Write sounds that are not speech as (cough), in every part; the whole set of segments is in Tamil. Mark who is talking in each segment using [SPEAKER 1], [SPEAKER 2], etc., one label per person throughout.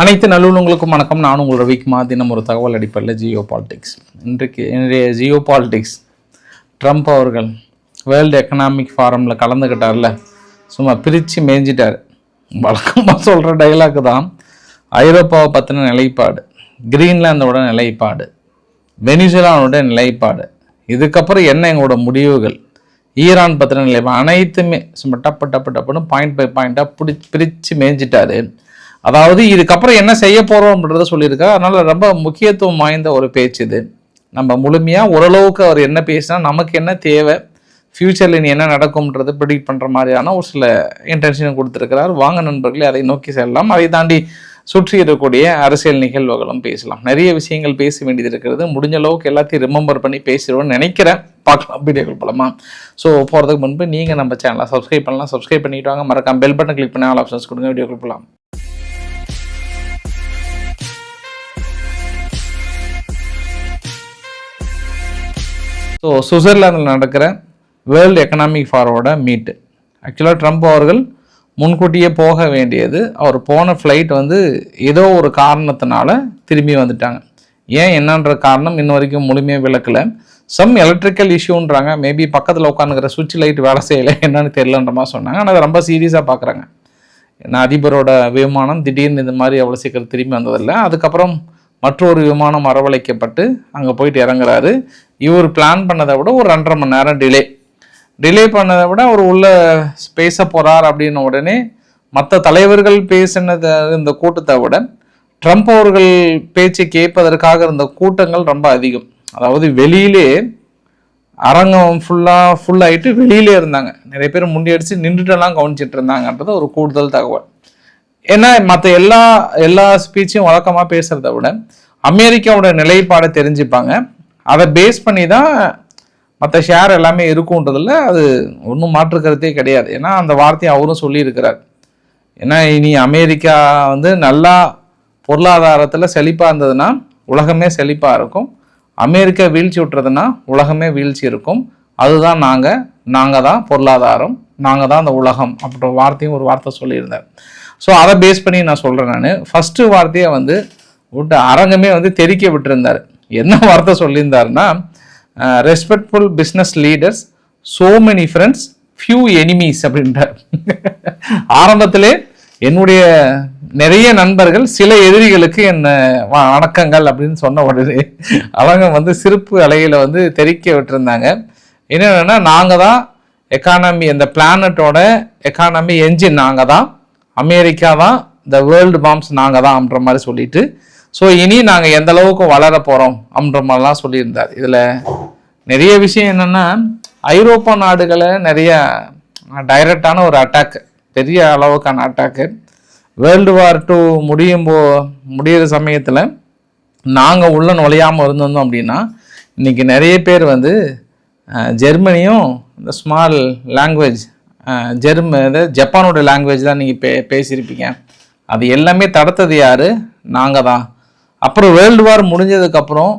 [SPEAKER 1] அனைத்து நல்லுள்ளங்களுக்கும் வணக்கம். நான் உங்கள் ரவிக்குமார். தினம் ஒரு தகவல் அடிப்படையில் ஜியோ பாலிடிக்ஸ். இன்றைக்கு இன்றைய ஜியோ பாலிடிக்ஸ் ட்ரம்ப் அவர்கள் வேர்ல்டு எக்கனாமிக் ஃபாரமில் கலந்துக்கிட்டார்ல சும்மா பிரித்து மேய்ஞ்சிட்டார். வழக்கமாக சொல்கிற டைலாக் தான். ஐரோப்பாவை பற்றின நிலைப்பாடு கிரீன்லாந்தோட நிலைப்பாடு வெனிசுலானோட நிலைப்பாடு. இதுக்கப்புறம் என்ன எங்களோட முடிவுகள்? ஈரான் பற்றின நிலைப்பாடு. அனைத்துமே சும்மா டப்பு டப்பு டப்புன்னு பாயிண்ட் பை பாயிண்ட்டாக பிடி பிரித்து மேய்ஞ்சிட்டாரு. அதாவது இதுக்கப்புறம் என்ன செய்ய போகிறோம்ன்றத சொல்லியிருக்கா. அதனால் ரொம்ப முக்கியத்துவம் வாய்ந்த ஒரு பேச்சு இது. நம்ம முழுமையாக ஓரளவுக்கு அவர் என்ன பேசினா நமக்கு என்ன தேவை ஃப்யூச்சரில் இனி என்ன நடக்கும்ன்றது ப்ரிடிக்ட் பண்ணுற மாதிரியான ஒரு சில இன்டென்ஷன் கொடுத்துருக்கிறார். வாங்க நண்பர்களே அதை நோக்கி செல்லலாம். அதை தாண்டி சுற்றி இருக்கக்கூடிய அரசியல் நிகழ்வுகளும் பேசலாம். நிறைய விஷயங்கள் பேச வேண்டியது இருக்கிறது. முடிஞ்ச அளவுக்கு எல்லாத்தையும் ரிமெம்பர் பண்ணி பேசிடுவோம்னு நினைக்கிறேன். பார்க்கலாம் வீடியோக்கள் போலமா ஸோ போகிறதுக்கு முன்பு நீங்கள் நம்ம சேனலை சப்ஸ்கிரைப் பண்ணலாம். சப்ஸ்கிரைப் பண்ணிட்டு வாங்க. மறக்காம பெல் பட்டன் கிளிக் பண்ணி ஆல் ஆப்ஷன்ஸ் கொடுங்க. வீடியோக்கள் போகலாம் ஸோ சுவிட்சர்லாந்தில் நடக்கிற வேர்ல்டு எக்கனாமிக் ஃபாரோட மீட்டு ஆக்சுவலாக ட்ரம்ப் அவர்கள் முன்கூட்டியே போக வேண்டியது. அவர் போன ஃப்ளைட் வந்து ஏதோ ஒரு காரணத்தினால திரும்பி வந்துட்டாங்க. ஏன்? என்னன்ற காரணம் இன்ன வரைக்கும் முழுமையாக விளக்கலை. சம் எலக்ட்ரிக்கல் இஷ்யூன்றாங்க மேபி பக்கத்தில் உட்காந்துக்கிற சுவிட்ச் லைட் வேலை செய்யலை. என்னன்னு தெரிலன்ற மாதிரி சொன்னாங்க. ஆனால் அதை ரொம்ப சீரியஸாக பார்க்குறாங்க ஏன்னா அதிபரோட விமானம் திடீர்னு இந்த மாதிரி அவ்வளோ சீக்கிரம் திரும்பி வந்ததில்லை. அதுக்கப்புறம் மற்றொரு விமானம் வரவழைக்கப்பட்டு அங்கே போயிட்டு இறங்குறாரு. இவர் பிளான் பண்ணதை விட ஒரு ரெண்டரை மணி நேரம் டிலே டிலே பண்ணதை விட அவர் உள்ள பேச போகிறார் அப்படின்ன உடனே மற்ற தலைவர்கள் பேசினத இந்த கூட்டத்தை விட ட்ரம்ப் அவர்கள் பேச்சு கேட்பதற்காக இருந்த கூட்டங்கள் ரொம்ப அதிகம். அதாவது வெளியிலே அரங்கம் ஃபுல்லாக ஃபுல் ஆகிட்டு வெளியிலே இருந்தாங்க. நிறைய பேர் முண்டியடிச்சு நின்றுட்டெல்லாம் கவனிச்சிட்டு இருந்தாங்கன்றது ஒரு கூடுதல் தகவல். ஏன்னா மற்ற எல்லா எல்லா ஸ்பீச்சையும் வழக்கமாக பேசுகிறத விட அமெரிக்காவோட நிலைப்பாடை தெரிஞ்சுப்பாங்க. அதை பேஸ் பண்ணி தான் மற்ற ஷேர் எல்லாமே இருக்குன்றதுல அது ஒன்றும் மாற்று கருத்தே கிடையாது. ஏன்னா அந்த வார்த்தையை அவரும் சொல்லியிருக்கிறார். ஏன்னா இனி அமெரிக்கா வந்து நல்லா பொருளாதாரத்தில் செழிப்பாக இருந்ததுன்னா உலகமே செழிப்பாக இருக்கும். அமெரிக்கா வீழ்ச்சி விட்டுறதுன்னா உலகமே வீழ்ச்சி இருக்கும். அதுதான் நாங்கள் நாங்கள் தான் பொருளாதாரம். நாங்கள் தான் அந்த உலகம் அப்படின்ற வார்த்தையும் ஒரு வார்த்தை சொல்லியிருந்தார். ஸோ அதை பேஸ் பண்ணி நான் சொல்கிறேன் நான். ஃபஸ்ட்டு வார்த்தையை வந்து விட்டு அரங்கமே வந்து தெரிக்க விட்டுருந்தார். என்ன வார்த்தை சொல்லியிருந்தாருன்னா respectful business leaders so many friends few enemies அப்படின்றார். ஆரம்பத்திலே என்னுடைய நிறைய நண்பர்கள் சில எதிரிகளுக்கு என்ன வ- வணக்கங்கள் அப்படின்னு சொன்ன உடனே அவங்க வந்து சிறப்பு அலையில் வந்து தெரிக்க விட்டுருந்தாங்க. என்னென்னா நாங்கள் தான் எக்கானமி இந்த பிளானட்டோட எக்கானமி என்ஜின் நாங்கள் தான். அமெரிக்கா தான் இந்த வேர்ல்டு பாம்ஸ் நாங்கள் தான் அப்படின்ற மாதிரி சொல்லிட்டு ஸோ இனி நாங்கள் எந்த அளவுக்கு வளர போகிறோம் அப்படின்ற மாதிரிலாம் சொல்லியிருந்தார். இதில் நிறைய விஷயம் என்னென்னா ஐரோப்பா நாடுகளை நிறைய டைரக்டான ஒரு அட்டாக்கு பெரிய அளவுக்கான அட்டாக்கு வேர்ல்டு வார் டூ முடியும் போ முடியிற சமயத்தில் நாங்கள் உள்ள நுழையாமல் இருந்திருந்தோம் அப்படின்னா இன்னைக்கு நிறைய பேர் வந்து ஜெர்மனியும் இந்த ஸ்மால் லாங்குவேஜ் ஜெர்ம இது ஜப்பானோட லாங்குவேஜ் தான் நீங்கள் பே பேசியிருப்பீங்க. அது எல்லாமே தடுத்தது யார்? நாங்கள் தான். அப்புறம் வேர்ல்டு வார் முடிஞ்சதுக்கப்புறம்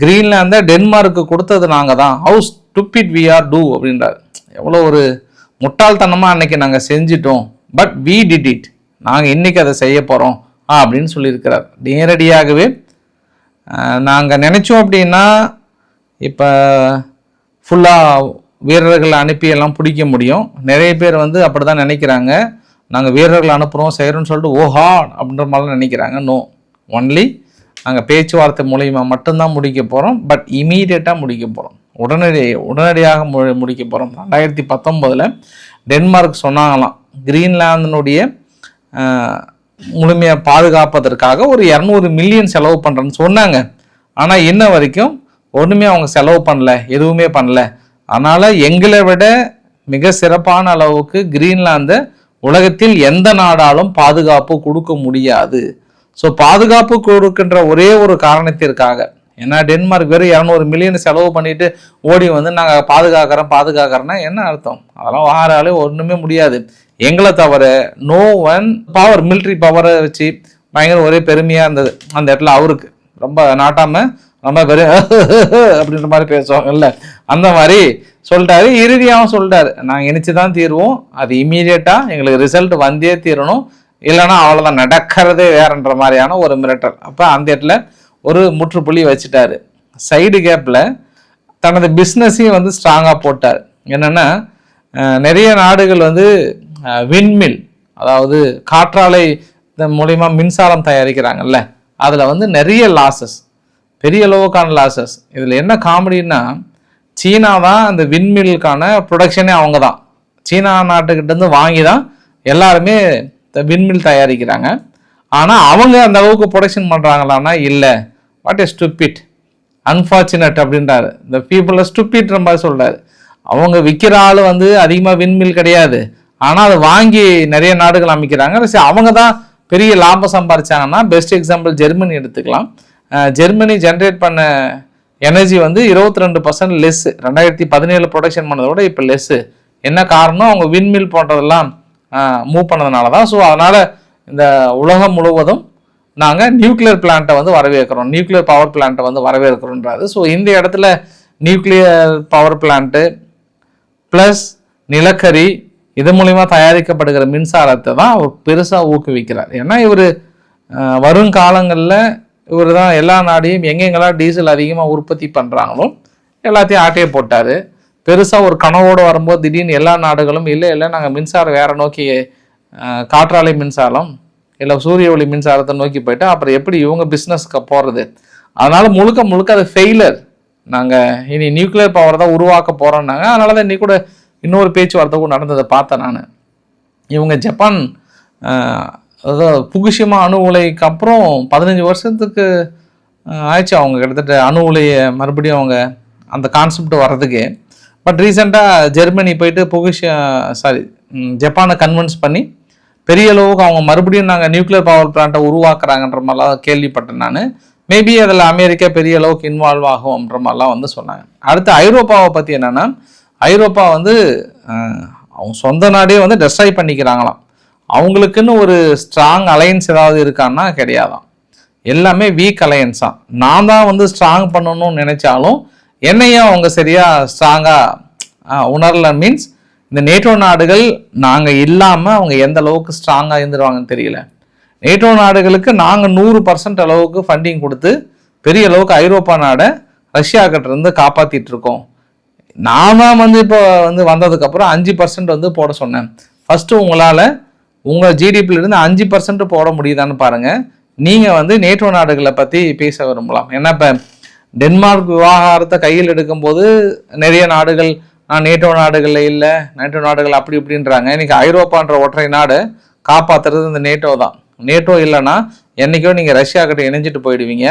[SPEAKER 1] கிரீன்லாந்தை டென்மார்க்கு கொடுத்தது நாங்கள் தான். How stupid we are too அப்படின்றார். எவ்வளோ ஒரு முட்டாள்தனமாக அன்னைக்கு நாங்கள் செஞ்சிட்டோம். பட் வி டிட் இட் நாங்கள் இன்றைக்கி அதை செய்ய போகிறோம் ஆ அப்படின்னு சொல்லியிருக்கிறார். நேரடியாகவே நாங்கள் நினச்சோம் அப்படின்னா இப்போ ஃபுல்லாக வீரர்களை அனுப்பி எல்லாம் பிடிக்க முடியும். நிறைய பேர் வந்து அப்படி தான் நினைக்கிறாங்க. நாங்கள் வீரர்களை அனுப்புகிறோம் செய்கிறோம்னு சொல்லிட்டு ஓஹா அப்படின்ற மாதிரிலாம் நினைக்கிறாங்க. நோ ஒன்லி நாங்கள் பேச்சுவார்த்தை மூலியமா மட்டும்தான் முடிக்க போகிறோம் பட் இமீடியட்டாக முடிக்க போகிறோம் உடனடி உடனடியாக மு முடிக்க போகிறோம் ரெண்டாயிரத்தி பத்தொம்போதில் டென்மார்க் சொன்னாங்களாம். கிரீன்லாந்தினுடைய முழுமையாக பாதுகாப்பதற்காக ஒரு இரநூறு மில்லியன் செலவு பண்ணுறேன்னு சொன்னாங்க. ஆனால் இன்ன வரைக்கும் ஒன்றுமே அவங்க செலவு பண்ணல எதுவுமே பண்ணல. அதனால் எங்களை விட மிக சிறப்பான அளவுக்கு கிரீன்லாந்தை உலகத்தில் எந்த நாடாலும் பாதுகாப்பு கொடுக்க முடியாது. ஸோ பாதுகாப்பு கொடுக்கின்ற ஒரே ஒரு காரணத்திற்காக ஏன்னா டென்மார்க் வெறும் இரநூறு மில்லியன் செலவு பண்ணிட்டு ஓடி வந்து நாங்கள் பாதுகாக்கிறோம் பாதுகாக்கிறோன்னா என்ன அர்த்தம்? அதெல்லாம் வாராலே ஒன்றுமே முடியாது. எங்களை தவிர நோ ஒன் பவர் மிலிட்ரி பவரை வச்சு பயங்கர ஒரே பெருமையாக இருந்தது அந்த இடத்துல அவருக்கு. ரொம்ப நாட்டாமல் ரொம்ப பெரிய (laughs) அப்படின்ற மாதிரி பேசுவாங்கல்ல அந்த மாதிரி சொல்லிட்டாரு. இறுதியாகவும் சொல்லிட்டாரு. நாங்கள் இணைச்சு தான் தீருவோம். அது இம்மீடியட்டாக எங்களுக்கு ரிசல்ட் வந்தே தீரணும். இல்லைன்னா அவ்வளோதான் நடக்கிறதே வேறன்ற மாதிரியான ஒரு மிரட்டல். அப்போ அந்த இடத்துல ஒரு முற்றுப்புள்ளி வச்சுட்டாரு. சைடு கேப்பில் தனது பிஸ்னஸையும் வந்து ஸ்ட்ராங்காக போட்டார். என்னென்னா நிறைய நாடுகள் வந்து விண்மில் அதாவது காற்றாலை மூலிமா மின்சாரம் தயாரிக்கிறாங்கல்ல. அதில் வந்து நிறைய லாசஸ் பெரிய அளவுக்கான லாசஸ் இதில் என்ன காமெடின்னா சீனா தான் அந்த விண்மில்லுக்கான ப்ரொடக்ஷனே அவங்க தான் சீனா நாட்டுக்கிட்டேருந்து வாங்கி தான் எல்லாருமே இந்த விண்மில் தயாரிக்கிறாங்க. ஆனால் அவங்க அந்த அளவுக்கு ப்ரொடக்ஷன் பண்ணுறாங்களான்னா இல்லை. வாட் இஸ் ஸ்டூப்பிட் அன்ஃபார்ச்சுனேட் அப்படின்றாரு. இந்த பீப்புளை ஸ்டூப்பிட்ற மாதிரி சொல்கிறாரு அவங்க விற்கிற ஆள் வந்து அதிகமாக விண்மில் கிடையாது. ஆனால் அதை வாங்கி நிறைய நாடுகள் அமைக்கிறாங்க. சரி அவங்க தான் பெரிய லாபம் சம்பாரிச்சாங்கன்னா பெஸ்ட் எக்ஸாம்பிள் ஜெர்மனி எடுத்துக்கலாம். ஜெர்மனி ஜென்ரேட் பண்ண எனர்ஜி வந்து இருபத்தி ரெண்டு பர்சன்ட் லெஸ் ரெண்டாயிரத்தி பதினேழு ப்ரொடக்ஷன் பண்ணதை விட இப்போ லெஸ்ஸு என்ன காரணம்? அவங்க விண்மில் போன்றதெல்லாம் மூவ் பண்ணதுனால தான் ஸோ அதனால் இந்த உலகம் முழுவதும் நாங்கள் நியூக்ளியர் பிளான்ட்டை வந்து வரவேற்கிறோம். நியூக்ளியர் பவர் பிளான்ட்டை வந்து வரவேற்கிறோன்றாரு ஸோ இந்த இடத்துல நியூக்ளியர் பவர் பிளான்ட்டு ப்ளஸ் நிலக்கரி இது மூலிமா தயாரிக்கப்படுகிற மின்சாரத்தை தான் அவர் பெருசாக ஊக்குவிக்கிறார். ஏன்னா இவர் வருங்காலங்களில் இவர் தான் எல்லா நாடையும் எங்கெங்கெல்லாம் டீசல் அதிகமாக உற்பத்தி பண்ணுறாங்களோ எல்லாத்தையும் ஆட்டையே போட்டார். பெருசாக ஒரு கனவோடு வரும்போது திடீர்னு எல்லா நாடுகளும் இல்லை இல்லை நாங்கள் மின்சாரம் வேற நோக்கி காற்றாலை மின்சாரம் இல்லை சூரிய ஒளி மின்சாரத்தை நோக்கி போயிட்டு அப்புறம் எப்படி இவங்க பிஸ்னஸ்க்கு போகிறது அதனால் முழுக்க முழுக்க அது ஃபெயிலர் நாங்கள் இனி நியூக்ளியர் பவர் தான் உருவாக்க போகிறோம்னாங்க அதனால தான் இன்னைக்கு கூட இன்னொரு பேச்சுவார்த்தை கூட நடந்ததை பார்த்தேன் நான். இவங்க ஜப்பான் அதாவது புகுஷிமா அணு உலைக்கு அப்புறம் பதினஞ்சு வருஷத்துக்கு ஆயிடுச்சு அவங்க கிட்டத்தட்ட அணு உலையை மறுபடியும் அவங்க அந்த கான்செப்ட் வர்றதுக்கு. பட் ரீசெண்டாக ஜெர்மனி போயிட்டு புகுஷ சாரி ஜப்பானை கன்வின்ஸ் பண்ணி பெரிய அளவுக்கு அவங்க மறுபடியும் நாங்கள் நியூக்ளியர் பவர் பிளான்ட்டை உருவாக்குறாங்கன்ற மாதிரிலாம் கேள்விப்பட்டேன் நான். மேபி அதில் அமெரிக்கா பெரிய அளவுக்கு இன்வால்வ் ஆகும்ன்ற மாதிரிலாம் வந்து சொன்னாங்க. அடுத்து ஐரோப்பாவை பற்றி என்னென்னா ஐரோப்பா வந்து அவங்க சொந்த நாடே வந்து டெஸ்ட்ராய் பண்ணிக்கிறாங்களாம். அவங்களுக்குன்னு ஒரு ஸ்ட்ராங் அலையன்ஸ் ஏதாவது இருக்கான்னா கிடையாதான் எல்லாமே வீக் அலையன்ஸ் தான். நான் தான் வந்து ஸ்ட்ராங் பண்ணணும்னு நினைச்சாலும் என்னையும் அவங்க சரியாக ஸ்ட்ராங்காக உணரல மீன்ஸ் இந்த நேட்டோ நாடுகள் நாங்கள் இல்லாமல் அவங்க எந்த அளவுக்கு ஸ்ட்ராங்காக இருந்துருவாங்கன்னு தெரியல. நேட்டோ நாடுகளுக்கு நாங்கள் நூறு பர்சன்ட் அளவுக்கு ஃபண்டிங் கொடுத்து பெரிய அளவுக்கு ஐரோப்பா நாடை ரஷ்யா கிட்ட இருந்து காப்பாத்திட்டு இருக்கோம். நாம வந்து இப்போ வந்து வந்ததுக்கப்புறம் அஞ்சு பர்சன்ட் வந்து போட சொன்னேன். ஃபஸ்ட்டு உங்களால் உங்கள் ஜிடிபில அஞ்சு பர்சன்ட் போட முடியுதான்னு பாருங்கள் நீங்கள் வந்து நேட்டோ நாடுகளை பற்றி பேச விரும்பலாம். ஏன்னா இப்போ டென்மார்க் விவகாரத்தை கையில் எடுக்கும்போது நிறைய நாடுகள் நான் நேட்டோ நாடுகளில் இல்லை நேட்டோ நாடுகள் அப்படி இப்படின்றாங்க. இன்றைக்கி ஐரோப்பான்ற ஒற்றை நாடு காப்பாத்துறது இந்த நேட்டோ தான். நேட்டோ இல்லைன்னா என்றைக்கோ நீங்கள் ரஷ்யா கிட்ட இணைஞ்சிட்டு போயிடுவீங்க.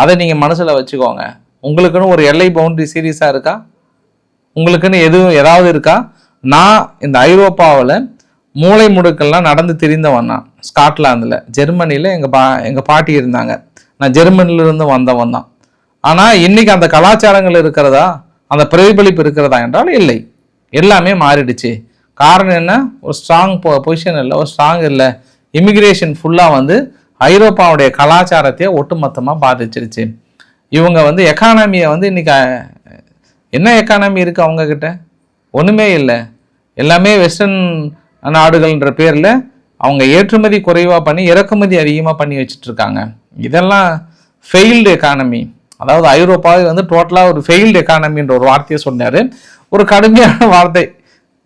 [SPEAKER 1] அதை நீங்கள் மனசில் வச்சுக்கோங்க. உங்களுக்குன்னு ஒரு எல்லை பவுண்டரி சீரியஸாக இருக்கா? உங்களுக்குன்னு எதுவும் ஏதாவது இருக்கா? நான் இந்த ஐரோப்பாவில் மூளை முடுக்கெல்லாம் நடந்து தெரிந்தவன் நான் ஸ்காட்லாந்தில். ஜெர்மனியில் எங்கள் பா எங்கள் பாட்டி இருந்தாங்க. நான் ஜெர்மனிலிருந்து வந்தவன் தான். ஆனால் இன்னைக்கு அந்த கலாச்சாரங்கள் இருக்கிறதா அந்த பிரதிபலிப்பு இருக்கிறதா என்றால் இல்லை. எல்லாமே மாறிடுச்சு. காரணம் என்ன? ஒரு ஸ்ட்ராங் பொ பொசிஷன் இல்லை ஒரு ஸ்ட்ராங் இல்லை. இமிக்ரேஷன் ஃபுல்லாக வந்து ஐரோப்பாவுடைய கலாச்சாரத்தையே ஒட்டுமொத்தமாக பாதிச்சிருச்சு. இவங்க வந்து எக்கானமியை வந்து இன்றைக்கி என்ன எக்கானமி இருக்குது அவங்கக்கிட்ட ஒன்றுமே இல்லை. எல்லாமே வெஸ்டர்ன் நாடுகள்ன்ற பேரில் அவங்க ஏற்றுமதி குறைவாக பண்ணி இறக்குமதி அதிகமாக பண்ணி வச்சுட்டு இருக்காங்க இதெல்லாம் ஃபெயில்டு எக்கானமி அதாவது ஐரோப்பாவை வந்து டோட்டலாக ஒரு ஃபெயில்டு எக்கானமின்ற ஒரு வார்த்தையை சொன்னார். ஒரு கடுமையான வார்த்தை.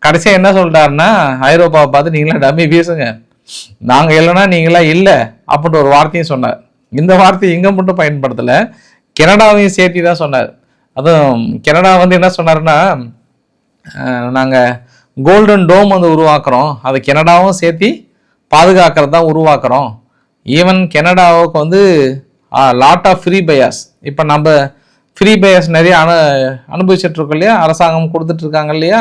[SPEAKER 1] கடைசியாக என்ன சொல்கிறாருன்னா ஐரோப்பாவை பார்த்து நீங்களாம் டம்மி பேசுங்க நாங்கள் இல்லைன்னா நீங்களா இல்லை அப்படின்ற ஒரு வார்த்தையும் சொன்னார். இந்த வார்த்தையை இங்கே மட்டும் பயன்படுத்தலை கனடாவையும் சேர்த்து தான் சொன்னார். அதுவும் கனடா வந்து என்ன சொன்னார்னா நாங்கள் கோல்டன் டோம் வந்து உருவாக்குறோம். அதை கனடாவும் சேர்த்து பாதுகாக்கிறது தான் உருவாக்குறோம். ஈவன் கெனடாவுக்கு வந்து லாட் ஆஃப் ஃப்ரீ பயாஸ் இப்போ நம்ம ஃப்ரீ பயாஸ் நிறைய அனு அனுபவிச்சிட்ருக்கோம் இல்லையா? அரசாங்கம் கொடுத்துட்ருக்காங்க இல்லையா?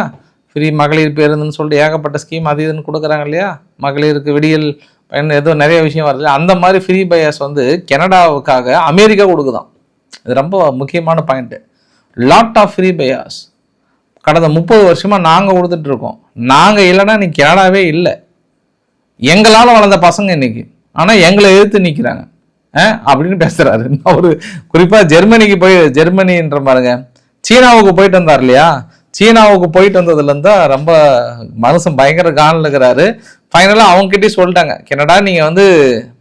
[SPEAKER 1] ஃப்ரீ மகளிர் பேருந்துன்னு சொல்லிட்டு ஏகப்பட்ட ஸ்கீம் அது இதுன்னு கொடுக்குறாங்க இல்லையா? மகளிருக்கு விடியல் பயன் ஏதோ நிறைய விஷயம் வருது. அந்த மாதிரி ஃப்ரீ பயாஸ் வந்து கெனடாவுக்காக அமெரிக்கா கொடுக்குதான். இது ரொம்ப முக்கியமான point lot of freebies கடந்த முப்பது வருஷமாக நாங்கள் கொடுத்துட்டு இருக்கோம் இல்லைன்னா இன்னைக்கு கனடாவே இல்லை. எங்களால் வளர்ந்த பசங்க இன்னைக்கு. ஆனால் எங்களை எதிர்த்து நிற்கிறாங்க அப்படின்னு பேசுகிறாரு அவர் குறிப்பாக ஜெர்மனிக்கு போய் ஜெர்மனின்ற பாருங்க. சீனாவுக்கு போயிட்டு வந்தார் இல்லையா? சீனாவுக்கு போயிட்டு வந்ததுலேருந்தா ரொம்ப மனசும் பயங்கர காலில் இருக்கிறாரு. ஃபைனலாக அவங்ககிட்டயே சொல்லிட்டாங்க. கனடா நீங்கள் வந்து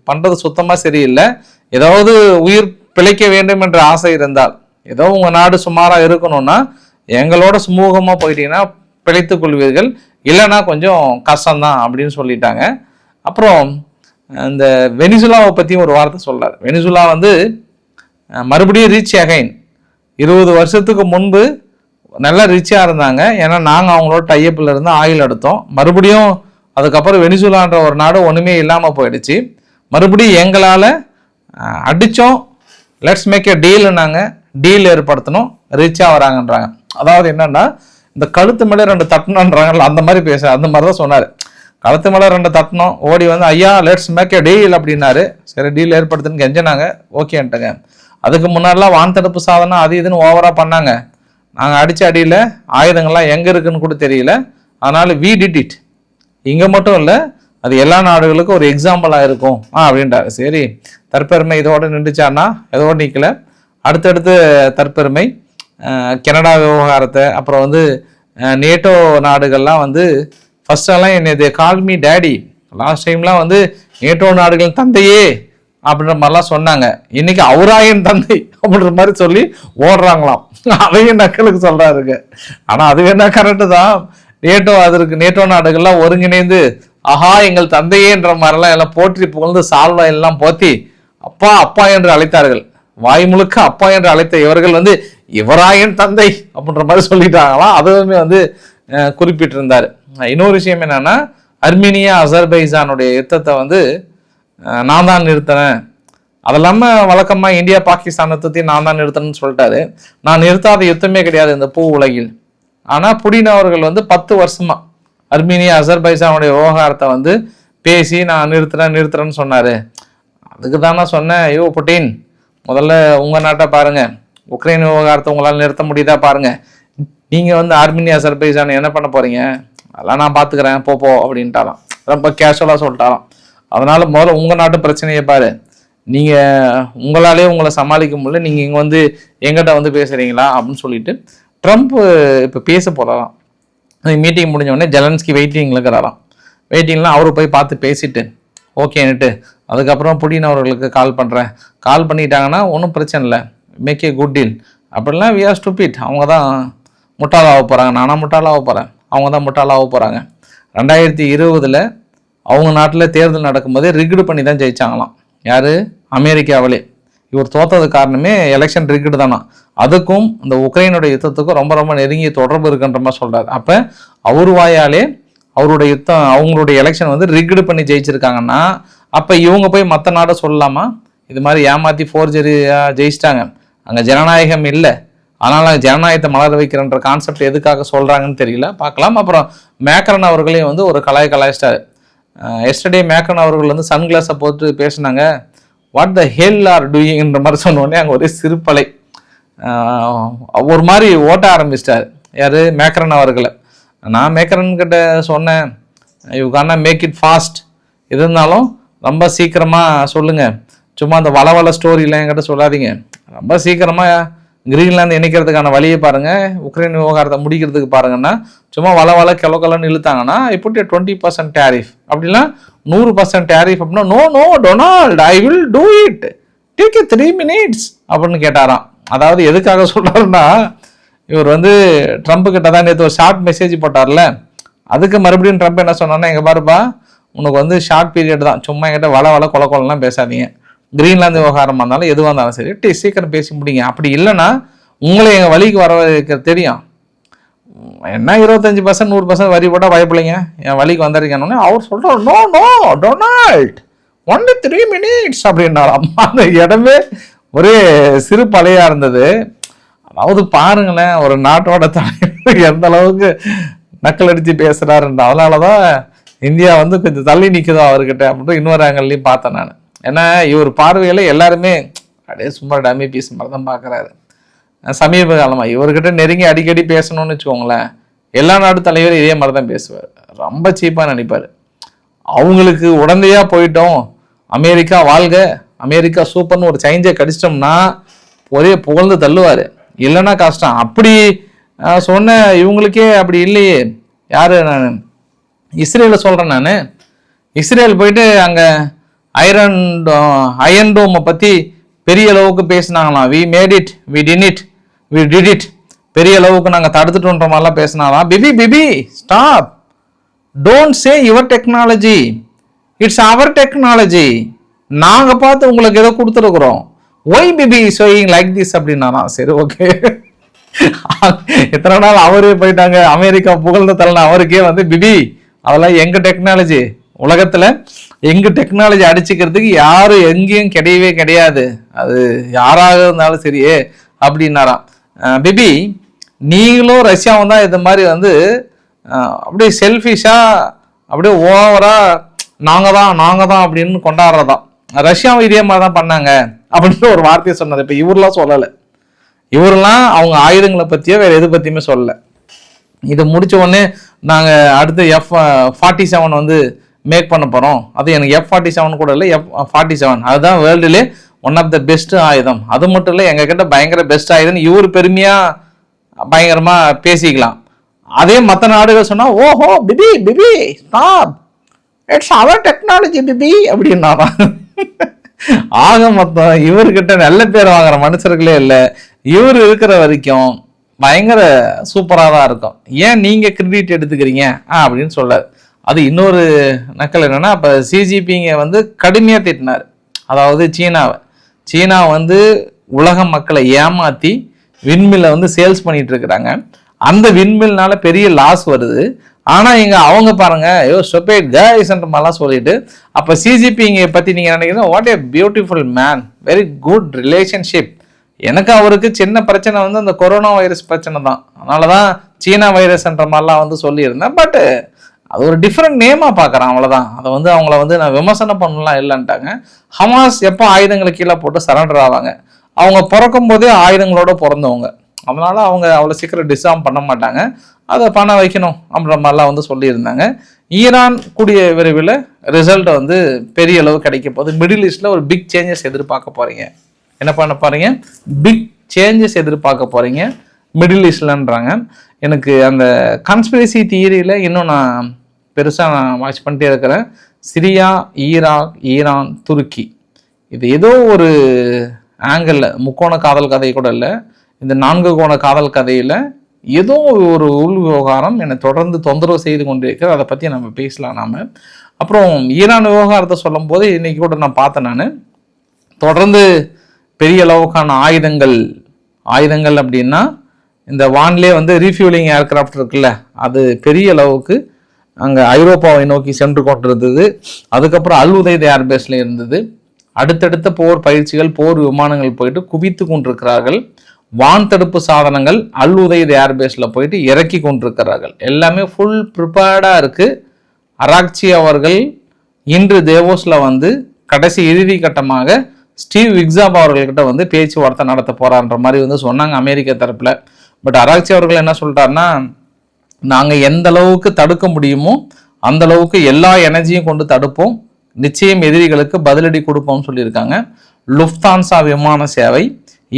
[SPEAKER 1] பண்ணுறது சுத்தமாக சரியில்லை. ஏதாவது உயிர் பிழைக்க வேண்டும் என்ற ஆசை இருந்தால் ஏதோ உங்கள் நாடு சுமாராக இருக்கணும்னா எங்களோட சுமூகமாக போயிட்டீங்கன்னா பிழைத்து கொள்வீர்கள். இல்லைன்னா கொஞ்சம் கஷ்டம்தான் அப்படின்னு சொல்லிட்டாங்க. அப்புறம் இந்த வெனிசுலாவை பற்றியும் ஒரு வார்த்தை சொல்கிறார் வெனிசுலா வந்து மறுபடியும் ரீச் அகைன் இருபது வருஷத்துக்கு முன்பு நல்லா ரிச்சாக இருந்தாங்க. ஏன்னா நாங்கள் அவங்களோட டைப்பில் இருந்து ஆயில் எடுத்தோம். மறுபடியும் அதுக்கப்புறம் வெனிசுலான்ற ஒரு நாடு ஒன்றுமே இல்லாமல் போயிடுச்சு. மறுபடியும் எங்களால் அடித்தோம் லெட்ஸ் மேக் எ டீல்னாங்க டீல் ஏற்படுத்தணும். ரிச்சாக வராங்கன்றாங்க. அதாவது என்னன்னா இந்த கழுத்து மேலே ரெண்டு தட்டணுன்றாங்கல்ல அந்த மாதிரி பேச அந்த மாதிரி தான் சொன்னார். கழுத்து மேலே ரெண்டு தட்டணும் ஓடி வந்து ஐயா லெட்ஸ் மேக் ஏ டீல் அப்படின்னாரு. சரி டீல் ஏற்படுத்துன்னு கெஞ்சினாங்க. ஓகேன்ட்டுங்க அதுக்கு முன்னாடிலாம் வான் தடுப்பு சாதனம் அது இதுன்னு ஓவராக பண்ணாங்க. நாங்கள் அடித்த அடியில் ஆயுதங்கள்லாம் எங்கே இருக்குன்னு கூட தெரியல. அதனால் வி டிட் இட் இங்கே மட்டும் இல்லை அது எல்லா நாடுகளுக்கும் ஒரு எக்ஸாம்பிளாக இருக்கும். ஆ அப்படின்றாரு சரி தற்பெருமை இதோடு நின்றுச்சான்னா இதோட நிற்கல அடுத்தடுத்து தற்பெருமை. கனடா விவகாரத்தை அப்புறம் வந்து நேட்டோ நாடுகள்லாம் வந்து ஃபர்ஸ்டெல்லாம் என்னது கால் மீ டேடி லாஸ்ட் டைம்லாம் வந்து நேட்டோ நாடுகள் தந்தையே அப்படின்ற மாதிரிலாம் சொன்னாங்க. இன்னைக்கு அவராயன் தந்தை அப்படின்ற மாதிரி சொல்லி ஓடுறாங்களாம். அதையும் நக்கலுக்கு சொல்கிறாருங்க ஆனால் அது வேணா கரெக்டு தான். நேட்டோ அதற்கு நேட்டோ நாடுகள்லாம் ஒருங்கிணைந்து ஆஹா எங்கள் தந்தையேன்ற மாதிரிலாம் எல்லாம் போற்றி புகழ்ந்து சால்வா எல்லாம் போத்தி அப்பா அப்பா என்று அழைத்தார்கள். வாய் முழுக்க அப்பா என்று அழைத்த இவர்கள் வந்து இவராயன் தந்தை அப்படின்ற மாதிரி சொல்லிட்டாங்களாம் அதுவுமே வந்து குறிப்பிட்டிருந்தார். இன்னொரு விஷயம் என்னன்னா அர்மீனியா அசர்பைசானுடைய யுத்தத்தை வந்து நான் தான் நிறுத்தினேன். அது இல்லாமல் வழக்கமாக இந்தியா பாகிஸ்தான் யுத்தத்தையும் நான் தான் நிறுத்தணும்னு சொல்லிட்டாரு. நான் நிறுத்தாத யுத்தமே கிடையாது இந்த பூ உலகில். ஆனால் புடின் அவர்கள் வந்து பத்து வருஷமா அர்மீனியா அசர்பைசானுடைய விவகாரத்தை வந்து பேசி நான் நிறுத்துறேன் நிறுத்துறேன்னு சொன்னார். அதுக்கு தான் நான் சொன்னேன் ஐயோ புட்டின் முதல்ல உங்கள் நாட்டை பாருங்கள் உக்ரைன் விவகாரத்தை உங்களால் நிறுத்த முடியுதா பாருங்க. நீங்கள் வந்து ஆர்மீனியா அசர்பைசான் என்ன பண்ண போறீங்க? அதெல்லாம் நான் பார்த்துக்கிறேன் போ அப்படின்ட்டாலாம் அப்படின்ட்டாராம். ரொம்ப கேஷுவலாக சொல்லிட்டாராம். அதனால் முதல்ல உங்கள் நாட்டு பிரச்சனையை பாரு. நீங்கள் உங்களாலே உங்களை சமாளிக்க முடியல. நீங்கள் இங்கே வந்து எங்கிட்ட வந்து பேசுகிறீங்களா அப்படின்னு சொல்லிட்டு ட்ரம்ப் இப்போ பேச போகிறாராம் மீட்டிங் முடிஞ்ச உடனே ஜெலன்ஸ்கி வெயிட்டிங்கில் இருக்கிறாராம். வெயிட்டிங்லாம் அவரு போய் பார்த்து பேசிட்டு ஓகேன்னுட்டு அதுக்கப்புறம் புடின் அவர்களுக்கு கால் பண்ணுறேன் கால் பண்ணிட்டாங்கன்னா ஒன்றும் பிரச்சனை இல்லை. மேக் ஏ குட் டீல் அப்படிலாம் வி ஆர் ஸ்டூபிட் அவங்க தான் முட்டாளாக போகிறாங்க நானாக முட்டாளாக போகிறேன் அவங்க தான் முட்டாளாக போகிறாங்க ரெண்டாயிரத்தி இருபதில் அவங்க நாட்டில் தேர்தல் நடக்கும்போதே ரிக்டு பண்ணி தான் ஜெயிச்சாங்களாம். யார்? அமெரிக்காவிலே. இவர் தோத்தது காரணமே எலெக்ஷன் ரிக்கெட் தானா. அதுக்கும் இந்த உக்ரைனோட யுத்தத்துக்கும் ரொம்ப ரொம்ப நெருங்கிய தொடர்பு இருக்குன்ற மாதிரி சொல்கிறார் அப்போ அவர் வாயாலே அவருடைய யுத்தம் அவங்களுடைய எலெக்ஷன் வந்து ரிக்கெட் பண்ணி ஜெயிச்சிருக்காங்கன்னா அப்போ இவங்க போய் மற்ற நாடை சொல்லலாமா? இது மாதிரி ஏமாற்றி ஃபோர் ஜெரியாக ஜெயிச்சிட்டாங்க. அங்கே ஜனநாயகம் இல்லை. அதனால ஜனநாயகத்தை மலர வைக்கிறன்ற கான்செப்ட் எதுக்காக சொல்கிறாங்கன்னு தெரியல. பார்க்கலாம். அப்புறம் மேக்கரன் அவர்களையும் வந்து ஒரு கலாய் கலாய்ச்சிட்டாரு. எஸ்டர்டே மேக்கரன் அவர்கள் வந்து சன்கிளாஸை போட்டு பேசினாங்க. வாட் த ஹெல் ஆர் டூயிங்ன்ற மாதிரி சொன்னோடனே அங்கே ஒரே சிறுப்பலை ஒரு மாதிரி ஓட்ட ஆரம்பிச்சிட்டார். யார்? மேக்கரன் அவர்களை. நான் மேக்கரன் கிட்ட சொன்னேன். You gonna make it fast இருந்தாலும் ரொம்ப சீக்கிரமாக சொல்லுங்கள் சும்மா அந்த வளவள ஸ்டோரிலாம் என்கிட்ட சொல்லாதீங்க. ரொம்ப சீக்கிரமாக கிரீன்லாந்து இணைக்கிறதுக்கான வழியை பாருங்கள் உக்ரைன் விவகாரத்தை முடிக்கிறதுக்கு பாருங்கன்னா சும்மா வள வள கிளக்கலன்னு இழுத்தாங்கன்னா இப்படி டுவெண்ட்டி பர்சன்ட் டேரிஃப் அப்படிலாம் நூறு பர்சன்ட் டேரிஃப் அப்படின்னா no no Donald I will do it take a three minutes அப்படின்னு கேட்டாராம். அதாவது எதுக்காக சொல்கிறாருன்னா இவர் வந்து ட்ரம்ப் கிட்ட தான் நேற்று ஒரு ஷார்ட் மெசேஜ் போட்டார்ல. அதுக்கு மறுபடியும் ட்ரம்ப் என்ன சொன்னார்னா எங்கள் பாருப்பா உனக்கு வந்து ஷார்ட் பீரியட் தான். சும்மா என்கிட்ட வள வள கொல கொலலாம் பேசாதீங்க. கிரீன்லாந்து விவகாரமாக இருந்தாலும் எதுவாக இருந்தாலும் சரி டே சீக்கிரம் பேசி முடிங்க. அப்படி இல்லைன்னா உங்களை எங்கள் வழிக்கு வர வைக்க தெரியும். என்ன இருபத்தஞ்சி பர்சன்ட் நூறு பர்சன்ட் வரி போட்டால் பயப்பில்லைங்க என் வழிக்கு வந்திருக்கேன்னு அவர் சொல்கிறார் no no Donald only three minutes அப்படின்னாராம் அந்த இடமே ஒரே சிறு பழையாக இருந்தது. அதாவது பாருங்களேன் ஒரு நாட்டோட தலைவர் எந்த அளவுக்கு நக்கல் அடித்து பேசுகிறாருன்ற அதனால தான் இந்தியா வந்து கொஞ்சம் தள்ளி நிற்குதோ அவர்கிட்ட அப்படின்னு இன்னொரு ஆங்கிள்லையும் பார்த்தேன் நான். ஏன்னா இவர் பார்வையில் எல்லாருமே அப்படியே சும்மா டம்மி பீஸ் மாதிரி தான் பார்க்குறாரு சமீப காலமாக இவர்கிட்ட நெருங்கி அடிக்கடி பேசணும்னு வச்சுக்கோங்களேன் எல்லா நாட்டு தலைவரும் இதே மாதிரி தான் பேசுவார். ரொம்ப சீப்பாக நினைப்பார் அவங்களுக்கு உடந்தையாக போயிட்டோம். அமெரிக்கா வாழ்க. அமெரிக்கா சூப்பர்னு ஒரு சைஞ்சை கடிச்சிட்டோம்னா ஒரே புகழ்ந்து தள்ளுவார். இல்லைன்னா கஷ்டம். அப்படி சொன்ன இவங்களுக்கே அப்படி இல்லையே. யார் நான்? இஸ்ரேலில் சொல்கிறேன் நான். இஸ்ரேல் போயிட்டு அங்கே ஐரன் அயன் டோமை பற்றி பெரிய அளவுக்கு பேசினாங்களாம் we made it we did it we did it பெரிய அளவுக்கு நாங்கள் தடுத்துட்டோன்ற மாதிரிலாம் பேசினாலாம் Bibi Bibi stop don't say your technology it's our technology நாங்கள் பார்த்து உங்களுக்கு ஏதோ கொடுத்துருக்குறோம். Why Bibi showing like this அப்படின்னா சரி ஓகே எத்தனை நாள் அவரே போயிட்டாங்க. அமெரிக்கா புகழ்ந்த தலைனா அவருக்கே வந்து பிபி அதெல்லாம் எங்க டெக்னாலஜி உலகத்தில் எங்க டெக்னாலஜி அடிச்சுக்கிறதுக்கு யாரும் எங்கேயும் கிடையவே கிடையாது. அது யாராக இருந்தாலும் சரியே அப்படின்னாராம். பிபி நீங்களும் ரஷ்யாவும் தான் இது மாதிரி வந்து அப்படியே செல்ஃபிஷாக அப்படியே ஓவராக நாங்கள் தான் நாங்கள் தான் அப்படின்னு கொண்டாடுறதாம். ரஷ்யாவும் இதே மாதிரி தான் பண்ணாங்க அப்படின்னு ஒரு வார்த்தையை சொன்னார். இப்போ இவரெலாம் சொல்லலை. இவரெல்லாம் அவங்க ஆயுதங்களை பற்றியோ வேறு எது பற்றியுமே சொல்லலை. இதை முடித்த உடனே நாங்கள் அடுத்து எஃப் ஃபார்ட்டி செவன் வந்து மேக் பண்ண போகிறோம் அது எனக்கு எஃப் ஃபார்ட்டி செவன் கூட இல்லை எஃப் ஃபார்ட்டி செவன் அதுதான் வேர்ல்டுலே ஒன் ஆஃப் த பெஸ்ட் ஆயுதம். அது மட்டும் இல்லை எங்க கிட்ட பயங்கர பெஸ்ட் ஆயுதம் இவர் பெருமையாக பயங்கரமாக பேசிக்கலாம். அதே மற்ற நாடுகள் சொன்னால் ஓஹோ Bibi Bibi stop it's our technology Bibi அப்படின்னாரா ஆக மொத்தம் இவர்கிட்ட நல்ல பேர் வாங்குற மனுஷர்களே இல்லை. இவர் இருக்கிற வரைக்கும் பயங்கர சூப்பராக தான் இருக்கும். ஏன் நீங்கள் கிரெடிட் எடுத்துக்கிறீங்க? ஆ அப்படின்னு சொல்லாது அது இன்னொரு நக்கல் என்னென்னா இப்போ சிஜிபிங்க வந்து கடுமையாக திட்டினார். அதாவது சீனாவை. சீனா வந்து உலக மக்களை ஏமாற்றி விண்மில்லை வந்து சேல்ஸ் பண்ணிட்டு இருக்கிறாங்க. அந்த விண்மில்னால பெரிய லாஸ் வருது. ஆனால் இங்கே அவங்க பாருங்க ஐயோ ஸ்டொபேட் கைஸ்ன்ற மாதிரிலாம் சொல்லிட்டு அப்போ சிஜிபி இங்கே பற்றி நீங்கள் நினைக்கிறீங்க what a beautiful man very good relationship எனக்கு அவருக்கு சின்ன பிரச்சனை வந்து அந்த கொரோனா வைரஸ் பிரச்சனை தான். அதனால தான் சீனா வைரஸ்ன்ற மாதிரிலாம் வந்து சொல்லியிருந்தேன். பட்டு அது ஒரு டிஃப்ரெண்ட் நேமாக பார்க்குறான் அவ்வளோதான் அதை வந்து அவங்கள வந்து நான் விமர்சனம் பண்ணலாம் இல்லைன்ட்டாங்க. ஹமாஸ் எப்போ ஆயுதங்களை கீழே போட்டு சரண்டர் ஆவாங்க? அவங்க பிறக்கும் போதே ஆயுதங்களோட பிறந்தவங்க. அதனால அவங்க அவ்வளோ சீக்கிரம் டிசாம் பண்ண மாட்டாங்க. அதை பண்ண வைக்கணும் அப்படின்ற மாதிரிலாம் வந்து சொல்லியிருந்தாங்க. ஈரான் கூடிய விரைவில் ரிசல்ட் வந்து பெரிய அளவு கிடைக்க போகுது. மிடில் ஈஸ்டில் ஒரு பிக் சேஞ்சஸ் எதிர்பார்க்க போகிறீங்க என்ன பண்ண போகிறீங்க பிக் சேஞ்சஸ் எதிர்பார்க்க போகிறீங்க மிடில் ஈஸ்ட்லன்றாங்க எனக்கு அந்த கான்ஸ்பிரசி தியரியில் இன்னும் நான் பெருசாக நான் வாட்ச் பண்ணிட்டே இருக்கிறேன். சிரியா ஈராக் ஈரான் துருக்கி. இது ஏதோ ஒரு ஆங்கிளில் முக்கோண காதல் கதை கூட இல்லை. இந்த நான்கு கோண காதல் கதையில் ஏதோ ஒரு உள் விவகாரம் என்னை தொடர்ந்து தொந்தரவு செய்து கொண்டிருக்கிறது அதை பற்றி நம்ம பேசலாம் நாம. அப்புறம் ஈரான் விவகாரத்தை சொல்லும்போது இன்றைக்கி கூட நான் பார்த்தேன் நான். தொடர்ந்து பெரிய அளவுக்கான ஆயுதங்கள் ஆயுதங்கள் அப்படின்னா இந்த வான்லேயே வந்து ரீஃபியூலிங் ஏர்கிராஃப்ட் இருக்குல்ல அது பெரிய அளவுக்கு அங்கே ஐரோப்பாவை நோக்கி சென்று கொண்டிருந்தது. அதுக்கப்புறம் அல் உதைத் ஏர்பேஸில் இருந்தது. அடுத்தடுத்த போர் பயிற்சிகள் போர் விமானங்கள் போயிட்டு குவித்து கொண்டிருக்கிறார்கள். வான் தடுப்பு சாதனங்கள் அல் உதைத் ஏர்பேஸில் போயிட்டு இறக்கி கொண்டிருக்கிறார்கள். எல்லாமே ஃபுல் ப்ரிப்பேர்டாக இருக்குது அராக்சி அவர்கள் இன்று தேவோஸில் வந்து கடைசி இறுதி கட்டமாக ஸ்டீவ் விக்ஸாப் அவர்கள்கிட்ட வந்து பேச்சுவார்த்தை நடத்த போகிறான்ற மாதிரி வந்து சொன்னாங்க அமெரிக்க தரப்பில். பட் அராக்சி அவர்கள் என்ன சொல்லிட்டாருன்னா நாங்கள் எந்த அளவுக்கு தடுக்க முடியுமோ அந்த அளவுக்கு எல்லா எனர்ஜியும் கொண்டு தடுப்போம். நிச்சயம் எதிரிகளுக்கு பதிலடி கொடுப்போம்னு சொல்லியிருக்காங்க. லுஃப்தான்சா விமான சேவை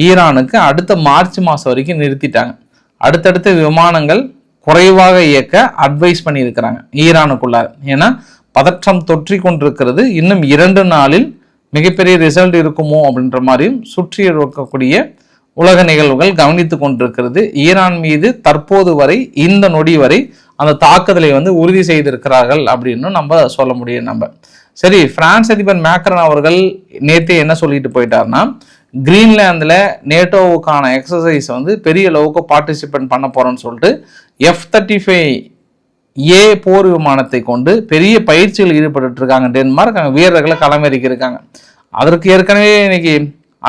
[SPEAKER 1] ஈரானுக்கு அடுத்த மார்ச் மாதம் வரைக்கும் நிறுத்திட்டாங்க. அடுத்தடுத்த விமானங்கள் குறைவாக இயக்க அட்வைஸ் பண்ணியிருக்கிறாங்க ஈரானுக்குள்ளார். ஏன்னா பதற்றம் தொற்றி கொண்டிருக்கிறது. இன்னும் இரண்டு நாளில் மிகப்பெரிய ரிசல்ட் இருக்குமோ அப்படின்ற மாதிரியும் சுற்றி இருக்கக்கூடிய உலக நிகழ்வுகள் கவனித்து கொண்டிருக்கிறது. ஈரான் மீது தற்போது வரை இந்த நொடி வரை அந்த தாக்குதலை வந்து உறுதி செய்திருக்கிறார்கள் அப்படின்னு நம்ம சொல்ல முடியும் நம்ம. சரி பிரான்ஸ் அதிபர் மேக்ரன் அவர்கள் நேற்று என்ன சொல்லிட்டு போயிட்டாருன்னா கிரீன்லாந்தில் நேட்டோவுக்கான எக்ஸசைஸ் வந்து பெரிய அளவுக்கு பார்ட்டிசிபேட் பண்ண போகிறோன்னு சொல்லிட்டு எஃப் தேர்ட்டி ஃபைவ் ஏ போர் விமானத்தை கொண்டு பெரிய பயிற்சியில் ஈடுபட்டு இருக்காங்க. டென்மார்க் அங்கே வீரர்களை களமிறக்கி இருக்காங்க அதற்கு ஏற்கனவே இன்னைக்கு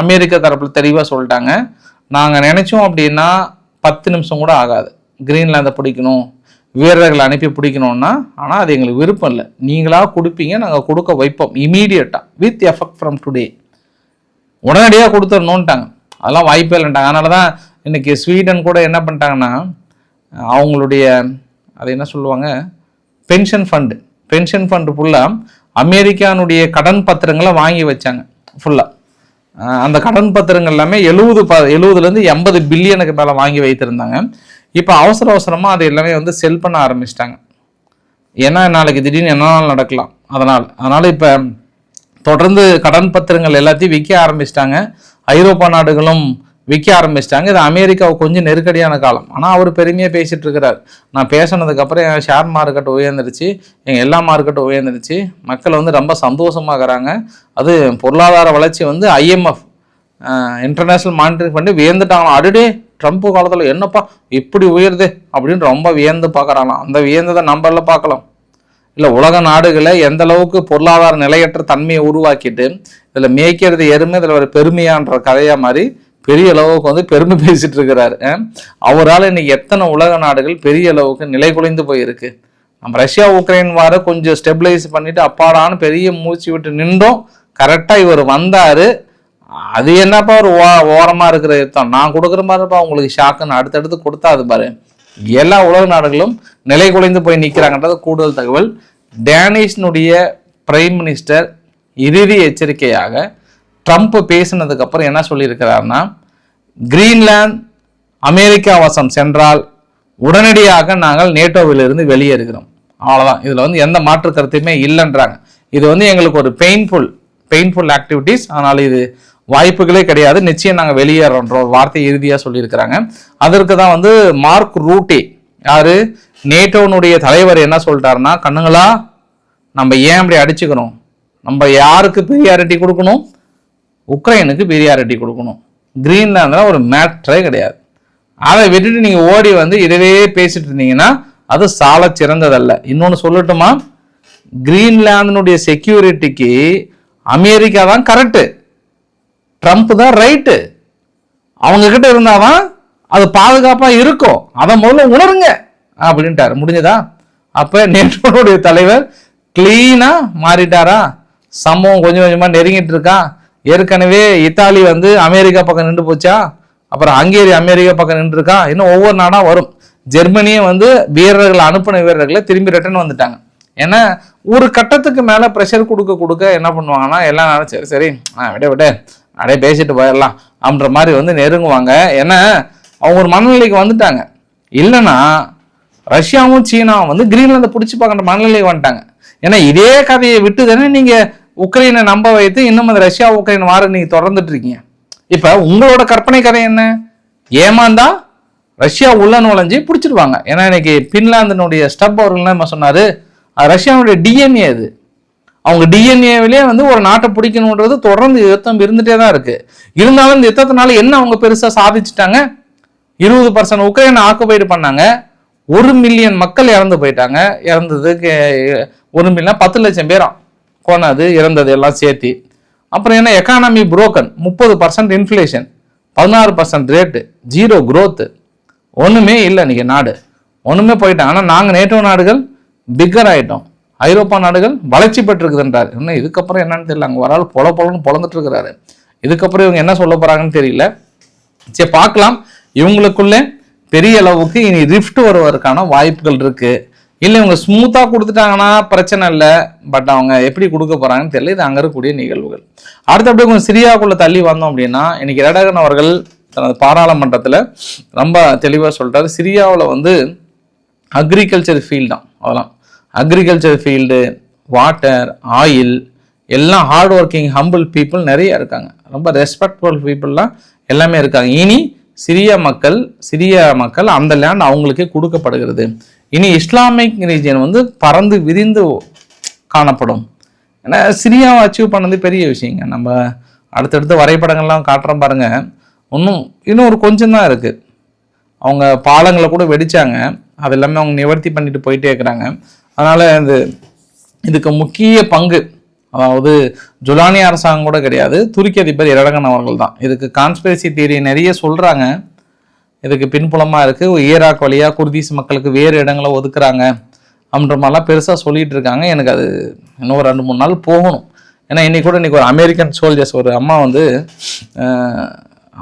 [SPEAKER 1] அமெரிக்க தரப்பில் தெளிவாக சொல்லிட்டாங்க. நாங்கள் நினைச்சோம் அப்படின்னா பத்து நிமிஷம் கூட ஆகாது. கிரீன்லாந்தை பிடிக்கணும் வீரர்களை அனுப்பி பிடிக்கணும்னா ஆனால் அது எங்களுக்கு விருப்பம் இல்லை. நீங்களாக கொடுப்பீங்க நாங்கள் கொடுக்க வைப்போம் இமீடியட்டாக வித் எஃபெக்ட் ஃப்ரம் டுடே உடனடியாக கொடுத்துடணுன்ட்டாங்க அதெல்லாம் வாய்ப்பே இல்லைன்ட்டாங்க. அதனால தான் இன்னைக்கு ஸ்வீடன் கூட என்ன பண்ணிட்டாங்கன்னா அவங்களுடைய அது என்ன சொல்லுவாங்க பென்ஷன் ஃபண்டு பென்ஷன் ஃபண்டு ஃபுல்லாக அமெரிக்கானுடைய கடன் பத்திரங்களை வாங்கி வச்சாங்க ஃபுல்லாக அந்த கடன் பத்திரங்கள் எல்லாமே எழுபது ப எழுபதுலேருந்து எண்பது பில்லியனுக்கு மேலே வாங்கி வைத்திருந்தாங்க. இப்போ அவசர அவசரமாக அது எல்லாமே வந்து செல் பண்ண ஆரம்பிச்சிட்டாங்க. ஏன்னா நாளைக்கு திடீர்னு என்ன நாள் நடக்கலாம்? அதனால் அதனால் இப்போ தொடர்ந்து கடன் பத்திரங்கள் எல்லாத்தையும் விற்க ஆரம்பிச்சிட்டாங்க. ஐரோப்பா நாடுகளும் விற்க ஆரம்பிச்சிட்டாங்க. இது அமெரிக்காவை கொஞ்சம் நெருக்கடியான காலம். ஆனால் அவர் பெருமையாக பேசிகிட்டு இருக்கிறார் நான் பேசினதுக்கப்புறம் என் ஷேர் மார்க்கெட் உயர்ந்துருச்சு. எங்கள் எல்லா மார்க்கெட்டும் உயர்ந்துருச்சு. மக்கள் வந்து ரொம்ப சந்தோஷமாகறாங்க அது பொருளாதார வளர்ச்சி வந்து ஐஎம்எஃப் இன்டர்நேஷ்னல் மானிட்டரிங் பண்ணி வியந்துட்டாங்களாம். அடுடே ட்ரம்ப் காலத்தில் என்னப்பா இப்படி உயருது அப்படின்னு ரொம்ப வியந்து பார்க்குறாங்களாம். அந்த வியந்ததை நம்பரில் பார்க்கலாம். இல்லை உலக நாடுகளை எந்த அளவுக்கு பொருளாதார நிலையற்ற தன்மையை உருவாக்கிட்டு இதில் மேய்க்கிறது எருமை இதில் ஒரு பெருமையான்ற கதையாக மாதிரி பெரிய அளவுக்கு வந்து பெருமை (laughs) பேசிட்டு இருக்கிறாரு. அவரால் இன்னைக்கு எத்தனை உலக நாடுகள் பெரிய அளவுக்கு நிலை குலைந்து போயிருக்கு. நம்ம ரஷ்யா உக்ரைன் வார கொஞ்சம் ஸ்டெபிளைஸ் பண்ணிட்டு அப்பாடான்னு பெரிய மூச்சு விட்டு நின்றோம். கரெக்டாக இவர் வந்தார். அது என்னப்பா ஒரு ஓ ஓரமாக இருக்கிற யுத்தம்? நான் கொடுக்குற மாதிரிப்பா உங்களுக்கு ஷாக்குன்னு அடுத்தடுத்து கொடுத்தா அது பாரு. எல்லா உலக நாடுகளும் நிலை குலைந்து போய் நிற்கிறாங்கன்றது கூடுதல் தகவல். டேனிஷனுடைய பிரைம் மினிஸ்டர் இறுதி எச்சரிக்கையாக ட்ரம்ப் பேசினதுக்கப்புறம் என்ன சொல்லியிருக்கிறாருன்னா கிரீன்லாந்து அமெரிக்கா வசம் சென்றால் உடனடியாக நாங்கள் நேட்டோவிலிருந்து வெளியேறுகிறோம். அவ்வளோதான் இதில் வந்து எந்த மாற்று கருத்துமே இல்லைன்றாங்க. இது வந்து எங்களுக்கு ஒரு பெயின்ஃபுல் பெயின்ஃபுல் ஆக்டிவிட்டீஸ் ஆனால் இது வாய்ப்புகளே கிடையாது. நிச்சயம் நாங்கள் வெளியேறோன்ற ஒரு வார்த்தை இறுதியாக சொல்லியிருக்கிறாங்க. அதற்கு தான் வந்து மார்க் ரூட்டே யாரு? நேட்டோனுடைய தலைவர் என்ன சொல்லிட்டாருன்னா கண்ணுங்களா நம்ம ஏன் அப்படி அடிச்சுக்கணும் நம்ம யாருக்கு ப்ரியாரிட்டி கொடுக்கணும்? உக்ரைனுக்கு ப்ரியாரிட்டி கொடுக்கணும். கிரீன்லாந்தில் ஒரு மேட்ரே கிடையாது. அதை விட்டுட்டு நீங்கள் ஓடி வந்து இதவே பேசிட்டு இருந்தீங்கன்னா அது சால சிறந்ததல்ல. இன்னொன்று சொல்லட்டுமா? கிரீன்லாந்தினுடைய செக்யூரிட்டிக்கு அமெரிக்கா தான் கரெக்டு ட்ரம்ப் தான் ரைட்டு. அவங்கக்கிட்ட இருந்தால் தான் அது பாதுகாப்பாக இருக்கும். அதை முதல்ல உணருங்க. அப்படின்ட்டாரு. முடிஞ்சதா? அப்போ நேட்டோடைய தலைவர் கிளீனாக மாறிட்டாரா? சம்பவம் கொஞ்சம் கொஞ்சமாக நெருங்கிட்டு இருக்கா? ஏற்கனவே இத்தாலி வந்து அமெரிக்கா பக்கம் நின்று போச்சா? அப்புறம் ஹங்கேரி அமெரிக்கா பக்கம் நின்று இருக்கா இன்னும் ஒவ்வொரு நாடாக வரும். ஜெர்மனியே வந்து வீரர்களை அனுப்பின வீரர்களை திரும்பி ரிட்டர்ன் வந்துட்டாங்க. ஏன்னா ஒரு கட்டத்துக்கு மேலே ப்ரெஷர் கொடுக்க கொடுக்க என்ன பண்ணுவாங்கன்னா எல்லா நேரம் சரி சரி ஆ விட விட அப்படியே பேசிட்டு போயிடலாம் அப்படின்ற மாதிரி வந்து நெருங்குவாங்க. ஏன்னா அவங்க ஒரு மனநிலைக்கு வந்துட்டாங்க. இல்லைன்னா ரஷ்யாவும் சீனாவும் வந்து கிரீன்லாந்தை பிடிச்சி பார்க்குற மனநிலைக்கு வந்துட்டாங்க. ஏன்னா இதே கதையை விட்டு தானே நீங்கள் உக்ரைனை நம்ப வைத்து இன்னும் அந்த ரஷ்யா உக்ரைன் வார நீங்கள் தொடர்ந்துட்டு இருக்கீங்க இப்போ உங்களோட கற்பனை கதை என்ன? ஏமாந்தா ரஷ்யா உள்ள நுழைஞ்சு பிடிச்சிருவாங்க. ஏன்னா இன்னைக்கு பின்லாந்தினுடைய ஸ்டப் அவர்கள் என்ன சொன்னார்? அது ரஷ்யாவுடைய டிஎன்ஏ அது. அவங்க டிஎன்ஏவிலே வந்து ஒரு நாட்டை பிடிக்கணுன்றது தொடர்ந்து யுத்தம் இருந்துகிட்டே தான் இருக்குது இருந்தாலும் இந்த யுத்தத்தினால என்ன அவங்க பெருசாக சாதிச்சிட்டாங்க? இருபது பர்சன்ட் உக்ரைனை ஆக்குபைடு பண்ணாங்க. ஒரு மில்லியன் மக்கள் இறந்து போயிட்டாங்க. இறந்ததுக்கு ஒரு மில்லியன் பத்து லட்சம் பேரான் போனது இறந்தது எல்லாம் சேர்த்து. அப்புறம் என்ன? எக்கானமி புரோக்கன் முப்பது பர்சன்ட் இன்ஃப்ளேஷன் பதினாறு பர்சன்ட் ரேட்டு ஜீரோ க்ரோத்து ஒன்றுமே இல்லை இன்றைக்கி நாடு. ஒன்றுமே போயிட்டாங்க ஆனால் நாங்கள் நேட்டோ நாடுகள் பிக்கர் ஆகிட்டோம் ஐரோப்பா நாடுகள் வளர்ச்சி பெற்றிருக்குதுன்றார். இன்னும் இதுக்கப்புறம் என்னன்னு தெரியல. அங்கே வரால் பொல பொலன்னு பொழந்துட்டு இருக்கிறாரு. இதுக்கப்புறம் இவங்க என்ன சொல்ல போகிறாங்கன்னு தெரியல. சரி பார்க்கலாம். இவங்களுக்குள்ளே பெரிய அளவுக்கு இனி ரிஃப்ட் வருவதற்கான வாய்ப்புகள் இருக்குது இல்லை இவங்க ஸ்மூத்தாக கொடுத்துட்டாங்கன்னா பிரச்சனை இல்லை. பட் அவங்க எப்படி கொடுக்க போகிறாங்கன்னு தெரியல. இது அங்கே இருக்கக்கூடிய நிகழ்வுகள். அடுத்து அப்படியே கொஞ்சம் சிரியாவுக்குள்ளே தள்ளி வந்தோம் அப்படின்னா இன்னைக்கு ரடகன் அவர்கள் தனது பாராளுமன்றத்தில் ரொம்ப தெளிவாக சொல்லிட்டாரு சிரியாவில் வந்து அக்ரிகல்ச்சர் ஃபீல்டு தான். அதெல்லாம். அக்ரிகல்ச்சர் ஃபீல்டு வாட்டர் ஆயில் எல்லாம் ஹார்ட் ஒர்க்கிங் ஹம்பிள் பீப்புள் நிறைய இருக்காங்க. ரொம்ப ரெஸ்பெக்ட்ஃபுல் பீப்புளெலாம் எல்லாமே இருக்காங்க. இனி சிரிய மக்கள் சிரிய மக்கள் அந்த லேண்ட் அவங்களுக்கே கொடுக்கப்படுகிறது. இனி இஸ்லாமிக் ரீஜியன் வந்து பறந்து விரிந்து காணப்படும். ஏன்னா சிரியாவை அச்சீவ் பண்ணது பெரிய விஷயங்க. நம்ம அடுத்தடுத்த வரைபடங்கள்லாம் காட்டுறோம் பாருங்க. இன்னும் இன்னும் ஒரு கொஞ்சம் தான் இருக்குது அவங்க பாலங்களை கூட வெடிச்சாங்க. அது எல்லாமே அவங்க நிவர்த்தி பண்ணிட்டு போயிட்டே இருக்கிறாங்க. அதனால இந்த இதுக்கு முக்கிய பங்கு. அதாவது ஜுலானி அரசாங்கம் கூட கிடையாது. துருக்கி அதிபர் இரடகன் அவர்கள் தான் இதுக்கு கான்ஸ்பிரசி தியரி நிறைய சொல்றாங்க. இதுக்கு பின்புலமாக இருக்குது ஈராக் வழியாக குர்தீஸ் மக்களுக்கு வேறு இடங்களை ஒதுக்குறாங்க அப்படின்ற மாதிரிலாம் பெருசாக சொல்லிகிட்டு இருக்காங்க. எனக்கு அது இன்னும் ஒரு ரெண்டு மூணு நாள் போகணும். ஏன்னா இன்றைக்கி கூட இன்னைக்கு ஒரு அமெரிக்கன் சோல்ஜர்ஸ் ஒரு அம்மா வந்து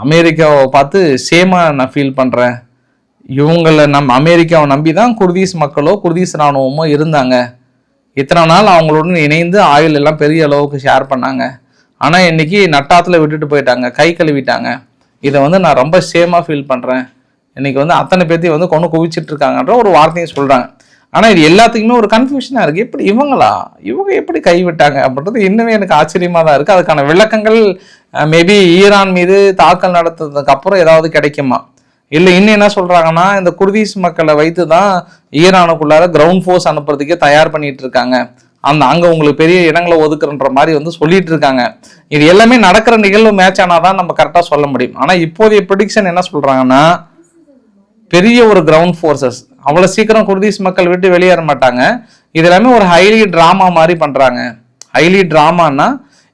[SPEAKER 1] அமெரிக்காவை பார்த்து சேமாக நான் ஃபீல் பண்ணுறேன் இவங்களை நம் அமெரிக்காவை நம்பி தான் குர்தீஸ் மக்களோ குர்தீஸ் இராணுவமோ இருந்தாங்க. இத்தனை நாள் அவங்களுடன் இணைந்து ஆயுள் எல்லாம் பெரிய அளவுக்கு ஷேர் பண்ணாங்க. ஆனால் இன்னைக்கு நட்டாத்தில் விட்டுட்டு போயிட்டாங்க. கை கழுவிட்டாங்க. இதை வந்து நான் ரொம்ப சேமாக ஃபீல் பண்ணுறேன் இன்னைக்கு வந்து அத்தனை பேர்த்தையும் வந்து கொண்டு குவிச்சிட்டு இருக்காங்கன்ற ஒரு வார்த்தையும் சொல்கிறாங்க ஆனால் இது எல்லாத்துக்குமே ஒரு கன்ஃபியூஷனாக இருக்குது எப்படி இவங்களா? இவங்க எப்படி கைவிட்டாங்க அப்படின்றது இன்னுமே எனக்கு ஆச்சரியமாக தான் இருக்குது அதுக்கான விளக்கங்கள் மேபி ஈரான் மீது தாக்கல் நடத்துறதுக்கு அப்புறம் ஏதாவது கிடைக்குமா? இல்லை இன்னும் என்ன சொல்கிறாங்கன்னா இந்த குர்தீஸ் மக்களை வைத்து தான் ஈரானுக்குள்ளார கிரவுண்ட் ஃபோர்ஸ் அனுப்புறதுக்கே தயார் பண்ணிட்டு இருக்காங்க. அந்த அங்கே உங்களுக்கு பெரிய இடங்களை ஒதுக்குறன்ற மாதிரி வந்து சொல்லிட்டு இருக்காங்க. இது எல்லாமே நடக்கிற நிகழ்வு மேட்ச் ஆனால் தான் நம்ம கரெக்டாக சொல்ல முடியும். ஆனால் இப்போதைய ப்ரிடிக்ஷன் என்ன சொல்கிறாங்கன்னா பெரிய ஒரு கிரவுண்ட் ஃபோர்ஸஸ் அவ்வளோ சீக்கிரம் குர்தீஸ் மக்கள் விட்டு வெளியேற மாட்டாங்க. இது எல்லாமே ஒரு ஹைலி ட்ராமா மாதிரி பண்ணுறாங்க ஹைலி ட்ராமான்னா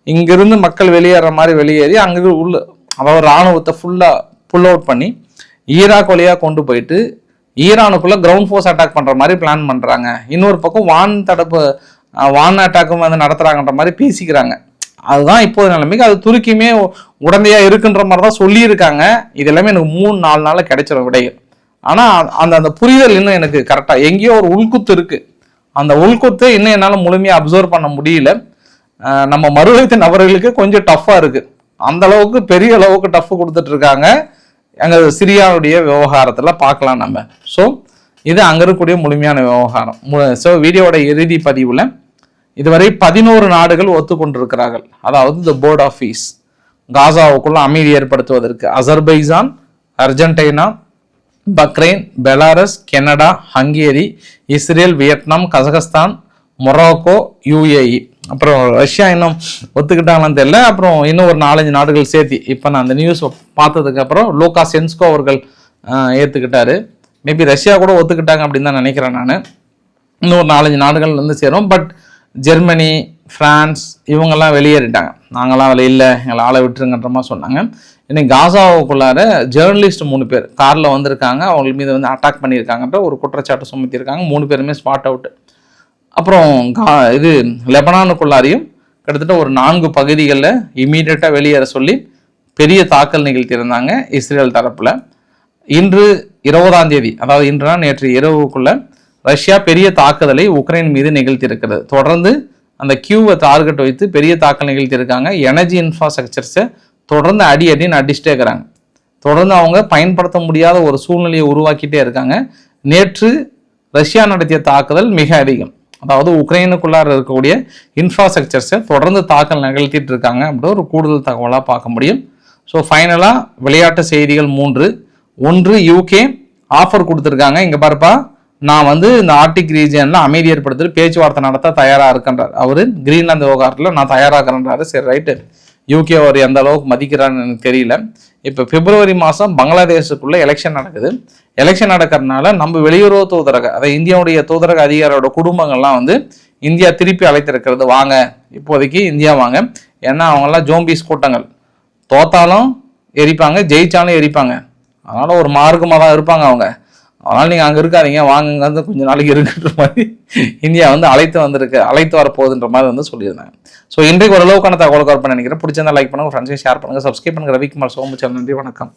[SPEAKER 1] இங்கிருந்து மக்கள் வெளியேற மாதிரி வெளியேறி அங்கே உள்ள அதாவது ராணுவத்தை ஃபுல்லாக புல் அவுட் பண்ணி ஈராக் வழியாக கொண்டு போயிட்டு ஈரானுக்குள்ளே கிரவுண்ட் ஃபோர்ஸ் அட்டாக் பண்ணுற மாதிரி பிளான் பண்ணுறாங்க இன்னொரு பக்கம் வான் தடுப்பு வான் அட்டாக்கும் வந்து நடத்துகிறாங்கன்ற மாதிரி பேசிக்கிறாங்க. அதுதான் இப்போது நிலைமைக்கு அது துருக்கியுமே உடந்தையாக இருக்குன்ற மாதிரி தான் சொல்லியிருக்காங்க. இது எல்லாமே எனக்கு மூணு நாலு நாளில் கிடைச்சிடும் விடைகள். ஆனால் அந்த அந்த புரிதல் இன்னும் எனக்கு கரெக்டாக எங்கேயோ ஒரு உள்குத்து இருக்குது அந்த உள்குத்து இன்னும் என்னால் முழுமையாக அப்சர்வ் பண்ண முடியல. நம்ம மறுவயத்து நபர்களுக்கு கொஞ்சம் டஃப்பாக இருக்குது அந்த அளவுக்கு பெரிய அளவுக்கு டஃப் கொடுத்துட்டு இருக்காங்க. அங்கே சிரியாவுடைய விவகாரத்தில் பார்க்கலாம் நம்ம. ஸோ இது அங்கே இருக்கக்கூடிய முழுமையான விவகாரம். ஸோ வீடியோவோட இறுதி பதிவில் இதுவரை பதினோரு நாடுகள் ஒத்துக்கொண்டிருக்கிறார்கள். அதாவது த போர்ட் ஆஃப் பீஸ் காசாவுக்குள்ள அமைதி ஏற்படுத்துவதற்கு Azerbaijan Argentina Bahrain Belarus Canada Hungary Israel Vietnam Kazakhstan Morocco UAE. அப்புறம் ரஷ்யா இன்னும் ஒத்துக்கிட்டாங்களான்னு தெரியல. அப்புறம் இன்னும் ஒரு நாலஞ்சு நாடுகள் சேர்த்து இப்போ நான் அந்த நியூஸ் பார்த்ததுக்கு அப்புறம் லூகா சென்ஸ்கோ அவர்கள் ஏற்றுக்கிட்டாரு மேபி ரஷ்யா கூட ஒத்துக்கிட்டாங்க அப்படின்னு தான் நினைக்கிறேன் நான். இன்னும் ஒரு நாலஞ்சு நாடுகள் வந்து சேரும். பட் ஜெர்மனி ஃப்ரான்ஸ் இவங்கெல்லாம் வெளியேறிட்டாங்க. நாங்களாம் அதில் இல்லை எங்களை ஆளை விட்டுருங்கன்ற மாதிரி சொன்னாங்க. இன்னைக்கு காசாவுக்குள்ளார ஜேர்னலிஸ்ட் மூணு பேர் காரில் வந்திருக்காங்க. அவங்க மீது வந்து அட்டாக் பண்ணியிருக்காங்கன்ற ஒரு குற்றச்சாட்டு சுமத்தியிருக்காங்க. மூணு பேருமே ஸ்பாட் அவுட் அப்புறம் கா இது லெபனானுக்குள்ளாரையும் கிட்டத்தட்ட ஒரு நான்கு பகுதிகளில் இமீடியட்டாக வெளியேற சொல்லி பெரிய தாக்கல் நிகழ்த்தியிருந்தாங்க இஸ்ரேல் தரப்பில். இன்று இருபதாம் தேதி அதாவது இன்றுனா நேற்று இரவுக்குள்ளே ரஷ்யா பெரிய தாக்குதலை உக்ரைன் மீது நிகழ்த்தியிருக்கிறது. தொடர்ந்து அந்த கியூவை டார்கெட் வைத்து பெரிய தாக்கல் நிகழ்த்தியிருக்காங்க. எனர்ஜி இன்ஃப்ராஸ்ட்ரக்சர்ஸை தொடர்ந்து அடி அடின்னு அடிச்சுட்டே இருக்கிறாங்க. தொடர்ந்து அவங்க பயன்படுத்த முடியாத ஒரு சூழ்நிலையை உருவாக்கிட்டே இருக்காங்க. நேற்று ரஷ்யா நடத்திய தாக்குதல் மிக அதிகம். அதாவது உக்ரைனுக்குள்ளார இருக்கக்கூடிய இன்ஃப்ராஸ்ட்ரக்சர்ஸை தொடர்ந்து தாக்கல் நிகழ்த்திட்டு இருக்காங்க அப்படின்ற ஒரு கூடுதல் தகவலாக பார்க்க முடியும். ஸோ ஃபைனலாக விளையாட்டு செய்திகள் மூன்று. ஒன்று யூகே ஆஃபர் கொடுத்துருக்காங்க. இங்கே பாருப்பா. நான் வந்து இந்த ஆர்டிக் ரீஜியனில் அமைதி ஏற்படுத்துகிற பேச்சுவார்த்தை நடத்த தயாராக இருக்கின்றார். அவர் கிரீன்லாந்து விவகாரத்தில் நான் தயாராகிறேன்றாரு. சரி ரைட்டு யூகே அவர் எந்த அளவுக்கு மதிக்கிறான்னு எனக்கு தெரியல. இப்போ பிப்ரவரி மாதம் பங்களாதேஷுக்குள்ளே எலெக்ஷன் நடக்குது. எலெக்ஷன் நடக்கிறதுனால நம்ம வெளியுறவு தூதரக அதாவது இந்தியாவுடைய தூதரக அதிகாரியோட குடும்பங்கள்லாம் வந்து இந்தியா திருப்பி அழைத்திருக்கிறது வாங்க. இப்போதைக்கு இந்தியா வாங்க. ஏன்னா அவங்கெல்லாம் ஜோம்பிஸ் கூட்டங்கள். தோத்தாலும் எரிப்பாங்க ஜெயிச்சாலும் எரிப்பாங்க. அதனால் ஒரு மார்க்கமாக தான் இருப்பாங்க அவங்க. அதனால் நீங்கள் அங்கே இருக்காதீங்க வாங்க வந்து கொஞ்சம் நாளைக்கு இருக்குன்ற மாதிரி இந்தியா வந்து அழைத்து வந்திருக்கு அழைத்து வரப்போகுதுன்ற மாதிரி வந்து சொல்லியிருந்தாங்க. ஸோ இன்றைக்கு ஓரளவுக்கான தகவல் கவர் பண்ண நினைக்கிறேன். பிடிச்சிருந்தா லைக் பண்ணுங்கள் ஃப்ரெண்ட்ஸையும் ஷேர் பண்ணுங்கள் சப்ஸ்கிரைப் பண்ணுங்கள் ரவிக்குமார் சோமு சேனல். நன்றி வணக்கம்.